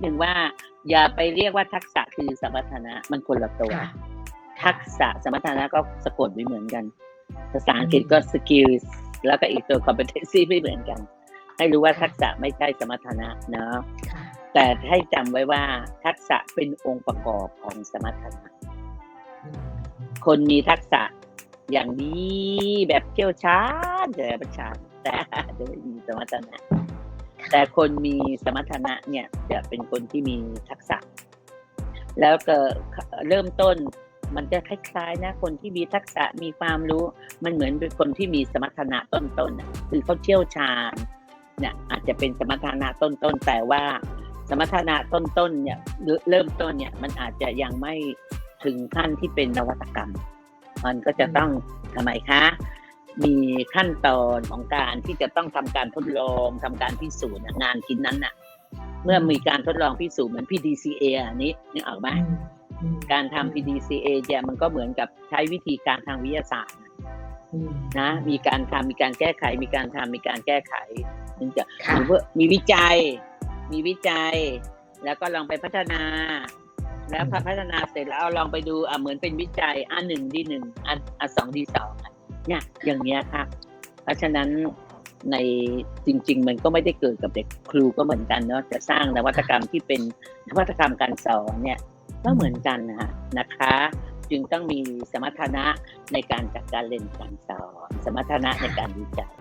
หนึ่งว่า อย่าไปเรียกว่าทักษะคือสมรรถนะมันคนละตัวค่ะทักษะสมรรถนะก็สะกดไม่เหมือนกัน ภาษาอังกฤษก็ skills แล้วก็อีกตัว competency ไม่เหมือนกัน ให้รู้ว่าทักษะไม่ใช่สมรรถนะเนาะค่ะแต่ให้จำไว้ว่าทักษะเป็นองค์ประกอบของสมรรถนะอืมคนมีทักษะอย่างนี้แบบเชี่ยวชาญแต่ประชาญแต่อาจจะไม่มีสมรรถนะ แต่คนมีสมรรถนะเนี่ยจะเป็นคนที่มีทักษะ แล้วก็เริ่มต้นมันจะคล้ายๆนะคนที่มีทักษะมีความรู้ มันเหมือนเป็นคนที่มีสมรรถนะต้นๆน่ะคือเขาเชี่ยวชาญเนี่ยอาจจะเป็นสมรรถนะต้นๆแต่ว่าสมรรถนะต้นๆเนี่ยเริ่มต้นเนี่ยมันอาจจะยังไม่ถึงขั้นที่เป็นนวัตกรรม มันก็จะต้องทำไมคะ มีขั้นตอนของการที่จะต้องทำการทดลองทำการพิสูจน์น่ะงานชิ้นนั้นน่ะ เมื่อมีการทดลองพิสูจน์เหมือน PDCA อันนี้นึกออกไหมอืมอืมการทำ PDCA เนี่ยมันก็เหมือนกับใช้วิธีการทางวิทยาศาสตร์อืมนะมีการทำมีการแก้ไข มีการทำมีการแก้ไขถึงจะค่ะหรือว่ามีวิจัย มีวิจัย แล้วก็ลองไปพัฒนา แล้วพอพัฒนาเสร็จแล้วเอาลองไปดูอะเหมือนเป็นวิจัยอันหนึ่งดีหนึ่งอันอันสองดีสองอะ เนี่ยอย่างเงี้ยค่ะ เพราะฉะนั้นในจริง ๆ มันก็ไม่ได้เกิดกับเด็กครูก็เหมือนกันเนาะจะสร้างนวัตกรรมที่เป็นนวัตกรรมการสอนเนี่ยก็เหมือนกันนะนะคะ จึงต้องมีสมรรถนะในการจัดการเรียนการสอน สมรรถนะในการวิจัย